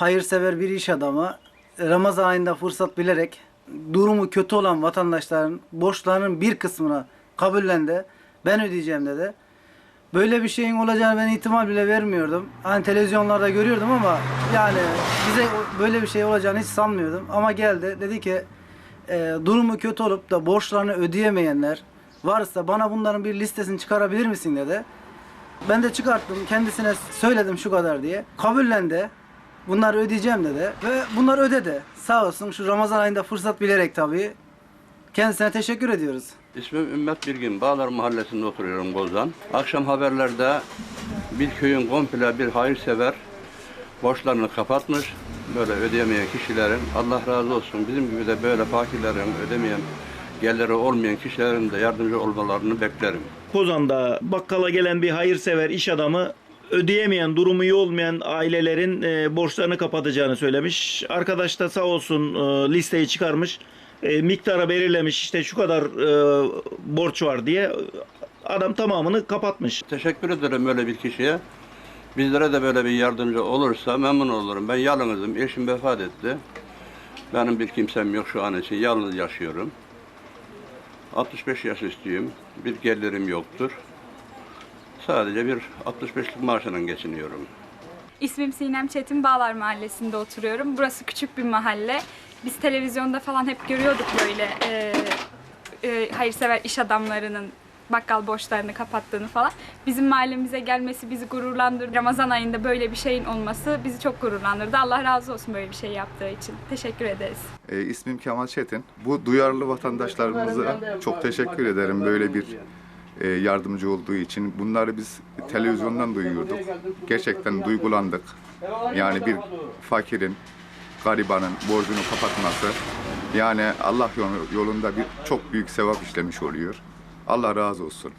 hayırsever bir iş adamı Ramazan ayında fırsat bilerek durumu kötü olan vatandaşların borçlarının bir kısmını kabullendi. Ben ödeyeceğim dedi. Böyle bir şeyin olacağını ben ihtimal bile vermiyordum. Hani televizyonlarda görüyordum ama yani bize böyle bir şey olacağını hiç sanmıyordum. Ama geldi dedi ki e, durumu kötü olup da borçlarını ödeyemeyenler varsa bana bunların bir listesini çıkarabilir misin dedi. Ben de çıkarttım kendisine söyledim şu kadar diye. Kabullendi. Bunları ödeyeceğim dedi. Ve bunlar ödedi. Sağ olsun şu Ramazan ayında fırsat bilerek tabii. Kendisine teşekkür ediyoruz. İsmim Ümmet Bilgin. Bağlar Mahallesi'nde oturuyorum Goz'dan. Akşam haberlerde bir köyün komple bir hayırsever borçlarını kapatmış. Böyle ödeyemeyen kişilerin Allah razı olsun bizim gibi de böyle fakirlerin ödemeyen geliri olmayan kişilerin de yardımcı olmalarını beklerim. Kozan'da bakkala gelen bir hayırsever iş adamı ödeyemeyen, durumu iyi olmayan ailelerin e, borçlarını kapatacağını söylemiş. Arkadaş da sağ olsun e, listeyi çıkarmış. E, miktara belirlemiş işte şu kadar e, borç var diye adam tamamını kapatmış. Teşekkür ederim böyle bir kişiye. Bizlere de böyle bir yardımcı olursa memnun olurum. Ben yalnızım. Eşim vefat etti. Benim bir kimsem yok şu an için. Yalnız yaşıyorum. 65 yaş üstüyüm. Bir gelirim yoktur. Sadece bir 65'lik maaşla geçiniyorum. İsmim Sinem Çetin, Bağlar Mahallesi'nde oturuyorum. Burası küçük bir mahalle. Biz televizyonda falan hep görüyorduk böyle e, e, hayırsever iş adamlarının bakkal borçlarını kapattığını falan. Bizim mahallemize gelmesi bizi gururlandırdı. Ramazan ayında böyle bir şeyin olması bizi çok gururlandırdı. Allah razı olsun böyle bir şey yaptığı için. Teşekkür ederiz. E, ismim Kemal Çetin. Bu duyarlı vatandaşlarımıza çok teşekkür ederim böyle bir e, yardımcı olduğu için. Bunları biz televizyondan duyuyorduk. Gerçekten duygulandık. Yani bir fakirin, garibanın borcunu kapatması yani Allah yolunda bir çok büyük sevap işlemiş oluyor. Allah razı olsun.